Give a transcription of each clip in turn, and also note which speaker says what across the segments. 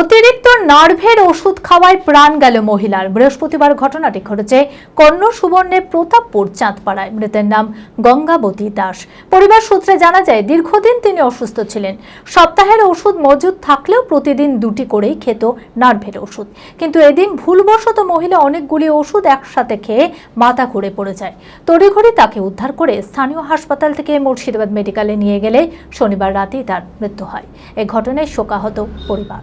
Speaker 1: অতিরিক্ত নার্ভের ওষুধ খাওয়ায় প্রাণ গেল মহিলার। বৃহস্পতিবার ঘটনাটি ঘটেছে কর্ণ সুবর্ণের প্রতাপপুর, চাঁদপাড়ায়। মৃতের নাম গঙ্গাবতী দাস। পরিবার সূত্রে জানা যায়, দীর্ঘদিন তিনি অসুস্থ ছিলেন। সপ্তাহের ওষুধ মজুদ থাকলেও প্রতিদিন দুটি করেই খেত নার্ভের ওষুধ। কিন্তু এদিন ভুলবশত মহিলা অনেকগুলি ওষুধ একসাথে খেয়ে মাথা ঘুরে পড়ে যায়। তড়িঘড়ি তাকে উদ্ধার করে স্থানীয় হাসপাতাল থেকে মুর্শিদাবাদ মেডিকেলে নিয়ে গেলে শনিবার রাতেই তার মৃত্যু হয়। এ ঘটনায় শোকাহত পরিবার।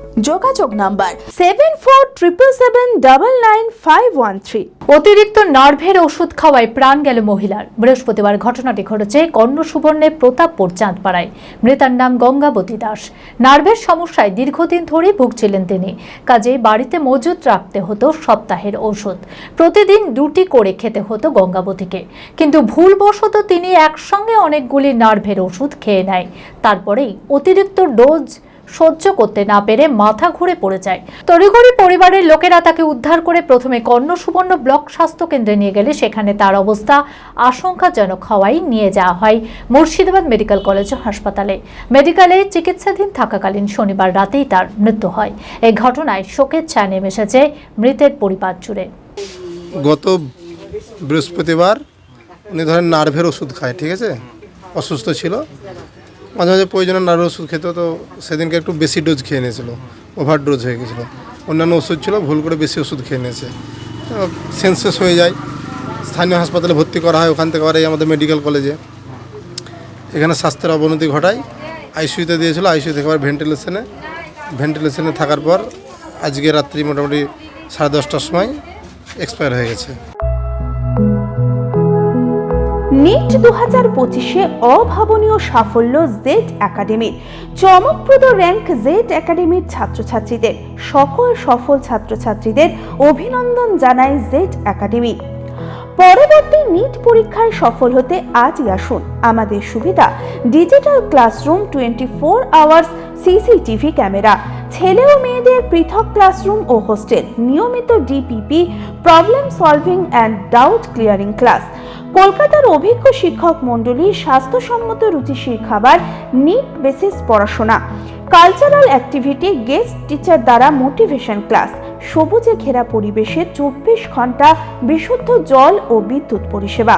Speaker 2: যোগাযোগ number seven four triple seven double nine five one three
Speaker 1: অতিরিক্ত নার্ভের ওষুধ খাওয়ায় প্রাণ গেল মহিলার। বৃহস্পতিবার ঘটনাটি ঘটেছে কর্ণ সুবর্ণের প্রতাপপুর চাঁদপাড়ায়। মৃতার নাম গঙ্গাবতী দাস। নার্ভের সমস্যায় দীর্ঘদিন ধরে ভুগছিলেন তিনি। কাজে বাড়িতে মজুত রাখতে হতো সপ্তাহের ওষুধ। প্রতিদিন দুটি করে খেতে হতো গঙ্গাবতীকে। কিন্তু ভুলবশত তিনি একসঙ্গে অনেকগুলি নার্ভের ওষুধ খেয়ে নেয়। তারপরেই অতিরিক্ত ডোজ সহ্য করতে না পেরে মাথা ঘুরে পড়ে যায়। তড়িঘড়ি পরিবারের লোকেরা তাকে উদ্ধার করে প্রথমে কর্ণ সুবর্ণ ব্লক স্বাস্থ্য কেন্দ্রে নিয়ে গেলে সেখানে তার অবস্থা আশঙ্কাজনক হওয়ায় নিয়ে যাওয়া হয় মুর্শিদাবাদ মেডিকেল কলেজ হাসপাতালে। মেডিকেলে চিকিৎসাধীন থাকাকালীন শনিবার রাতেই তার মৃত্যু হয়। এই ঘটনায় শোকের ছায়া নেমে এসেছে মৃতের পরিবার জুড়ে।
Speaker 3: গত বৃহস্পতিবার উনি ধরেন নার্ভের ওষুধ খায়, ঠিক আছে? অসুস্থ ছিল। মাঝে মাঝে প্রয়োজনে নার্ভের ওষুধ খেত তো সেদিনকে একটু বেশি ডোজ খেয়ে নিয়েছিল ওভার ডোজ হয়ে গেছিল। অন্যান্য ওষুধ ছিল, ভুল করে বেশি ওষুধ খেয়ে নিয়েছে। সেন্সেস হয়ে যায়। স্থানীয় হাসপাতালে ভর্তি করা হয়, ওখান থেকে আবার আমাদের মেডিকেল কলেজে এখানে স্বাস্থ্যের অবনতি ঘটায়। আইসিইউতে দিয়েছিল আইসিইউ থেকে আবার ভেন্টিলেশনে ভেন্টিলেশনে থাকার পর আজকে রাত্রি মোটামুটি সাড়ে দশটার সময় এক্সপায়ার হয়ে গেছে।
Speaker 2: নিট দু হাজার পঁচিশে অভাবনীয় সাফল্য জেড একাডেমির চমকপ্রদ র্যাঙ্ক জেড একাডেমির ছাত্রছাত্রীদের, সকল সফল ছাত্রছাত্রীদের অভিনন্দন জানায় জেড একাডেমি পরবর্তী নিট পরীক্ষায় সফল হতে আজই আসুন। আমাদের সুবিধা digital classroom twenty four hours CCTV camera ছেলে ও মেয়েদের পৃথক ক্লাসরুম ও হোস্টেল, নিয়মিত DPP problem solving and doubt clearing class কলকাতার অভিজ্ঞ শিক্ষক মণ্ডলী স্বাস্থ্যসম্মত রুচিশীল খাবার নিট বেসিস পড়াশোনা। কালচারাল অ্যাক্টিভিটি গেস্ট টিচার দ্বারা মোটিভেশন ক্লাস সবুজে ঘেরা পরিবেশে চব্বিশ ঘণ্টা বিশুদ্ধ জল ও বিদ্যুৎ পরিষেবা।